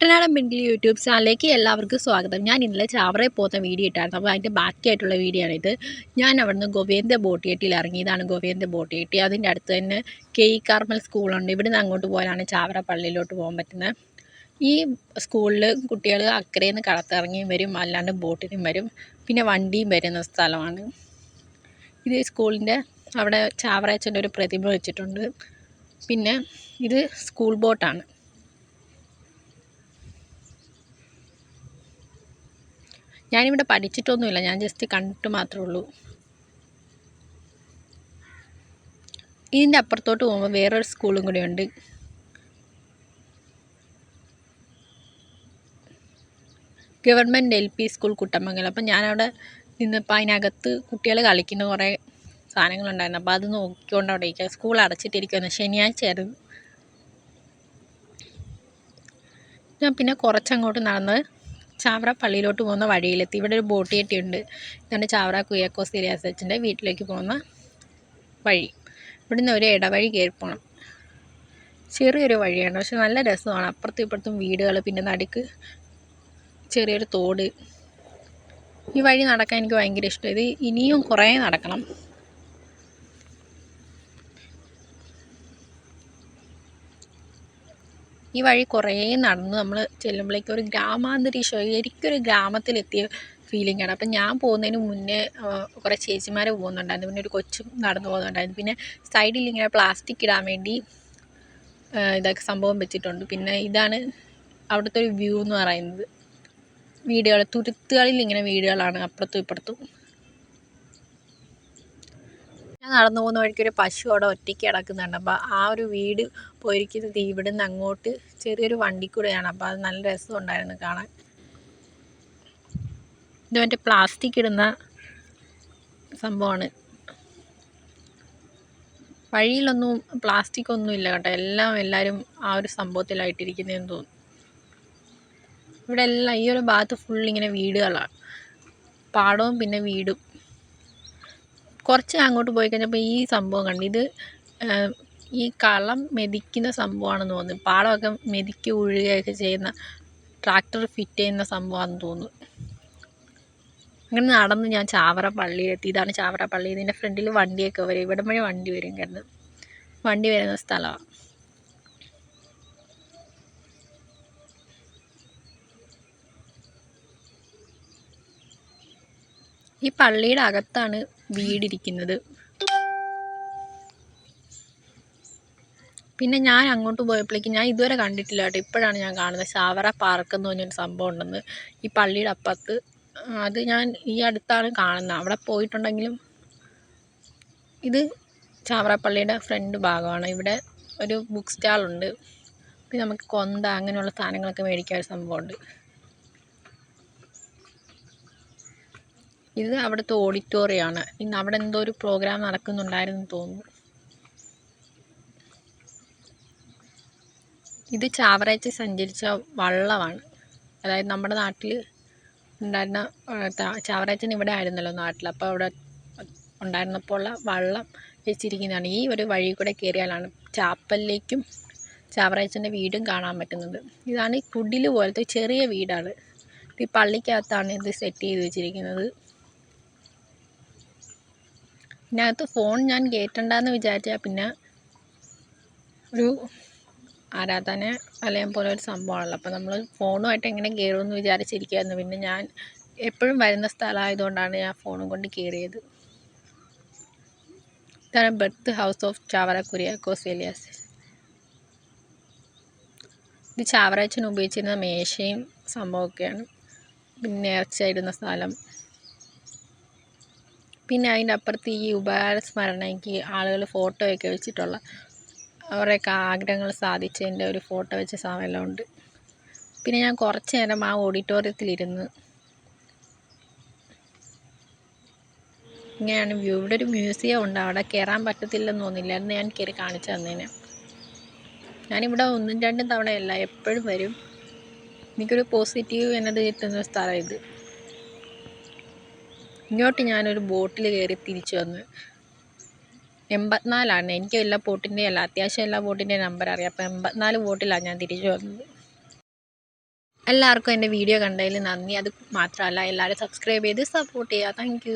കുട്ടനാടൻ പെൺകിളി യൂട്യൂബ് ചാനലിലേക്ക് എല്ലാവർക്കും സ്വാഗതം. ഞാൻ ഇന്നലെ ചാവറയിൽ പോകുന്ന വീഡിയോ ഇട്ടായിരുന്നു. അപ്പോൾ അതിന്റെ ബാക്കിയായിട്ടുള്ള വീഡിയോ ആണിത് ഞാൻ അവിടുന്ന് ഗോവേന്ദ്ര ബോട്ടിയെട്ടിയിൽ ഇറങ്ങി ഇതാണ് ഗോവേന്ദ്ര ബോട്ടിയെട്ടി. അതിന്റെ അടുത്ത് തന്നെ കെ ഇ കാർമൽ സ്കൂളുണ്ട്. ഇവിടുന്ന് അങ്ങോട്ട് പോകാനാണ് ചാവറ പള്ളിയിലോട്ട് പോകാൻ പറ്റുന്നത്. ഈ സ്കൂളിൽ കുട്ടികൾ അക്കരയിൽ നിന്ന് കടത്തിറങ്ങിയും വരും. അല്ലാണ്ട് ബോട്ടിനും വരും. പിന്നെ വണ്ടിയും വരുന്ന സ്ഥലമാണ്. ഇത് സ്കൂളിന്റെ അവിടെ ചാവറയച്ചന്റെ ഒരു പ്രതിമ വെച്ചിട്ടുണ്ട്. പിന്നെ ഇത് സ്കൂൾ ബോട്ടാണ്. ഞാനിവിടെ പഠിച്ചിട്ടൊന്നുമില്ല. ഞാൻ ജസ്റ്റ് കണ്ടിട്ട് മാത്രമേ ഉള്ളൂ. ഇതിന്റെ അപ്പുറത്തോട്ട് പോകുമ്പോൾ വേറൊരു സ്കൂളും കൂടി ഉണ്ട്. Government L P school Kuttamangalam. അപ്പം ഞാനവിടെ നിന്നപ്പോൾ അതിനകത്ത് കുട്ടികൾ കളിക്കുന്ന കുറേ സാധനങ്ങളുണ്ടായിരുന്നു. അപ്പോൾ അത് നോക്കിക്കൊണ്ട് അവിടെ ഇരിക്കുക സ്കൂൾ അടച്ചിട്ടിരിക്കുമെന്ന് ശനിയാഴ്ചയായിരുന്നു ഞാൻ പിന്നെ കുറച്ചങ്ങോട്ട് നടന്ന് ചാവറ പള്ളിയിലോട്ട് പോകുന്ന വഴിയിലെത്തി. ഇവിടെ ഒരു ബോട്ട് കെട്ടിയുണ്ട്. ഇതാണ് ചാവറ കുയ്യാക്കോസ് അച്ഛന്റെ വീട്ടിലേക്ക് പോകുന്ന വഴി. ഇവിടുന്ന് ഒരു ഇടവഴി കയറി പോകണം ചെറിയൊരു വഴിയാണ്. പക്ഷെ നല്ല രസമാണ്. അപ്പുറത്തും ഇപ്പുറത്തും വീടുകൾ പിന്നെ നടുക്ക് ചെറിയൊരു തോട്. ഈ വഴി നടക്കാൻ എനിക്ക് ഭയങ്കര ഇഷ്ടം ഇത് ഇനിയും കുറേ നടക്കണം. ഈ വഴി കുറേ നടന്ന് നമ്മൾ ചെല്ലുമ്പോഴേക്കും ഒരു ഗ്രാമാന്തരീക്ഷം ശരിക്കൊരു ഗ്രാമത്തിലെത്തിയ ഫീലിംഗ് ആണ്. അപ്പം ഞാൻ പോകുന്നതിന് മുന്നേ കുറേ ചേച്ചിമാർ പോകുന്നുണ്ടായിരുന്നു. പിന്നെ ഒരു കൊച്ചും നടന്നു പോകുന്നുണ്ടായിരുന്നു. പിന്നെ സൈഡിൽ ഇങ്ങനെ പ്ലാസ്റ്റിക് ഇടാൻ വേണ്ടി ഇതൊക്കെ സംഭവം വെച്ചിട്ടുണ്ട്. പിന്നെ ഇതാണ് അവിടുത്തെ ഒരു വ്യൂ എന്ന് പറയുന്നത്. വീടുകൾ തുരുത്തുകളിൽ ഇങ്ങനെ വീടുകളാണ് അപ്പുറത്തും ഇപ്പുറത്തും. നടന്നു പോകുന്ന വഴിക്ക് ഒരു പശു അവിടെ ഒറ്റയ്ക്ക് കിടക്കുന്നുണ്ട്. അപ്പോൾ ആ ഒരു വീട് പോയിരിക്കുന്നത് ഇവിടെ നിന്ന് അങ്ങോട്ട് ചെറിയൊരു വണ്ടി വണ്ടിക്കൂടെയാണ്. അപ്പോൾ അത് നല്ല രസമുണ്ടായിരുന്നു കാണാൻ. ഇത് മറ്റേ പ്ലാസ്റ്റിക് ഇടുന്ന സംഭവമാണ്. വഴിയിലൊന്നും പ്ലാസ്റ്റിക് ഒന്നും ഇല്ല കേട്ടോ. എല്ലാം എല്ലാവരും ആ ഒരു സംഭവത്തിലായിട്ടിരിക്കുന്നതെന്ന് തോന്നുന്നു. ഇവിടെ എല്ലാം ഈ ഒരു ഭാഗത്ത് ഫുൾ ഇങ്ങനെ വീടുകളാണ് പാടവും പിന്നെ വീടും. കുറച്ച് അങ്ങോട്ട് പോയി കഴിഞ്ഞപ്പോൾ ഈ സംഭവം കണ്ടു. ഇത് ഈ കളം മെതിക്കുന്ന സംഭവമാണെന്ന് തോന്നുന്നു. പാടമൊക്കെ മെതിക്ക് ഉഴുകയൊക്കെ ചെയ്യുന്ന ട്രാക്ടർ ഫിറ്റ് ചെയ്യുന്ന സംഭവമാണെന്ന് തോന്നുന്നു. അങ്ങനെ നടന്ന് ഞാൻ ചാവറ പള്ളിയിലെത്തി. ഇതാണ് ചാവറ പള്ളി. ഇതിന്റെ ഫ്രണ്ടിൽ വണ്ടിയൊക്കെ വരും. ഇവിടെ വഴി വണ്ടി വരും കിടന്ന്. വണ്ടി വരുന്ന സ്ഥലമാണ് ഈ പള്ളിയുടെ അകത്താണ് വീടിരിക്കുന്നത്. പിന്നെ ഞാൻ അങ്ങോട്ട് പോയപ്പോഴേക്കും ഞാൻ ഇതുവരെ കണ്ടിട്ടില്ല കേട്ടോ. ഇപ്പോഴാണ് ഞാൻ കാണുന്നത്. ചാവറ പാർക്ക് എന്ന് പറഞ്ഞൊരു സംഭവം ഉണ്ടെന്ന്. ഈ പള്ളിയുടെ അപ്പുറത്ത്. അത് ഞാൻ ഈ അടുത്താണ് കാണുന്നത്. അവിടെ പോയിട്ടുണ്ടെങ്കിലും ഇത് ചാവറ പള്ളിയുടെ ഫ്രണ്ട് ഭാഗമാണ്. ഇവിടെ ഒരു ബുക്ക് സ്റ്റാളുണ്ട്. പിന്നെ നമുക്ക് കൊന്ത അങ്ങനെയുള്ള സാധനങ്ങളൊക്കെ മേടിക്കാൻ ഒരു സംഭവമുണ്ട്. ഇത് അവിടുത്തെ ഓഡിറ്റോറിയമാണ് ഇന്ന് അവിടെ എന്തോ ഒരു പ്രോഗ്രാം നടക്കുന്നുണ്ടായിരുന്നു തോന്നുന്നു. ഇത് ചാവറയച്ച് സഞ്ചരിച്ച വള്ളമാണ്. അതായത് നമ്മുടെ നാട്ടിൽ ഉണ്ടായിരുന്ന ചാവറേച്ചൻ ഇവിടെ ആയിരുന്നല്ലോ നാട്ടിൽ അപ്പോൾ അവിടെ ഉണ്ടായിരുന്നപ്പോൾ ഉള്ള വള്ളം വെച്ചിരിക്കുന്നതാണ്. ഈ ഒരു വഴി കൂടെ കയറിയാലാണ് ചാപ്പലിലേക്കും ചാവറേച്ചന്റെ വീടും കാണാൻ പറ്റുന്നത്. ഇതാണ് ഈ കുടിൽ പോലത്തെ ചെറിയ വീടാണ്. ഈ പള്ളിക്കകത്താണ് ഇത് സെറ്റ് ചെയ്ത് വെച്ചിരിക്കുന്നത്. ഇതിനകത്ത് ഫോൺ ഞാൻ കയറ്റണ്ടെന്ന് വിചാരിച്ചാൽ പിന്നെ ഒരു ആരാധന വലയം പോലെ ഒരു സംഭവമാണല്ലോ. അപ്പോൾ നമ്മൾ ഫോണുമായിട്ട് എങ്ങനെ കയറുമെന്ന് വിചാരിച്ചിരിക്കുകയായിരുന്നു പിന്നെ ഞാൻ എപ്പോഴും വരുന്ന സ്ഥലമായതുകൊണ്ടാണ് ഞാൻ ഫോണും കൊണ്ട് കയറിയത് ഇതാണ് birth house of Chavara Kuriakose Elias ഇത് ചാവറച്ചൻ ഉപയോഗിച്ചിരുന്ന മേശയും സംഭവമൊക്കെയാണ്. പിന്നെ നേർച്ചയിടുന്ന സ്ഥലം. പിന്നെ അതിന്റെ അപ്പുറത്ത് ഈ ഉപകാര സ്മരണയ്ക്ക് ആളുകൾ ഫോട്ടോയൊക്കെ വെച്ചിട്ടുള്ള അവരുടെയൊക്കെ ആഗ്രഹങ്ങൾ സാധിച്ചതിന്റെ ഒരു ഫോട്ടോ വെച്ച സാധനമെല്ലാം ഉണ്ട്. പിന്നെ ഞാൻ കുറച്ച് നേരം ആ ഓഡിറ്റോറിയത്തിലിരുന്ന് ഇങ്ങനെയാണ് വ്യൂ ഇവിടെ ഒരു മ്യൂസിയം ഉണ്ട്. അവിടെ കയറാൻ പറ്റത്തില്ലെന്ന് തോന്നില്ലായിരുന്നു ഞാൻ കയറി കാണിച്ചു തന്നേനെ. ഞാനിവിടെ ഒന്നും രണ്ടും തവണയല്ല എപ്പോഴും വരും. എനിക്കൊരു പോസിറ്റീവ് എനർജി കിട്ടുന്ന സ്ഥലം ഇത്. ഇങ്ങോട്ട് ഞാനൊരു ബോട്ടിൽ കയറി തിരിച്ചു വന്ന്. എൺപത്തിനാലാണ്. എനിക്ക് എല്ലാ ബോട്ടിന്റെ അല്ല അത്യാവശ്യം എല്ലാ ബോട്ടിന്റെ നമ്പർ അറിയാം. അപ്പോൾ എൺപത്തിനാല് ബോട്ടിലാണ് ഞാൻ തിരിച്ചു വന്നത്. എല്ലാവർക്കും എന്റെ വീഡിയോ കണ്ടതിൽ നന്ദി. അത് മാത്രമല്ല എല്ലാവരും സബ്സ്ക്രൈബ് ചെയ്ത് സപ്പോർട്ട് ചെയ്യുക. താങ്ക്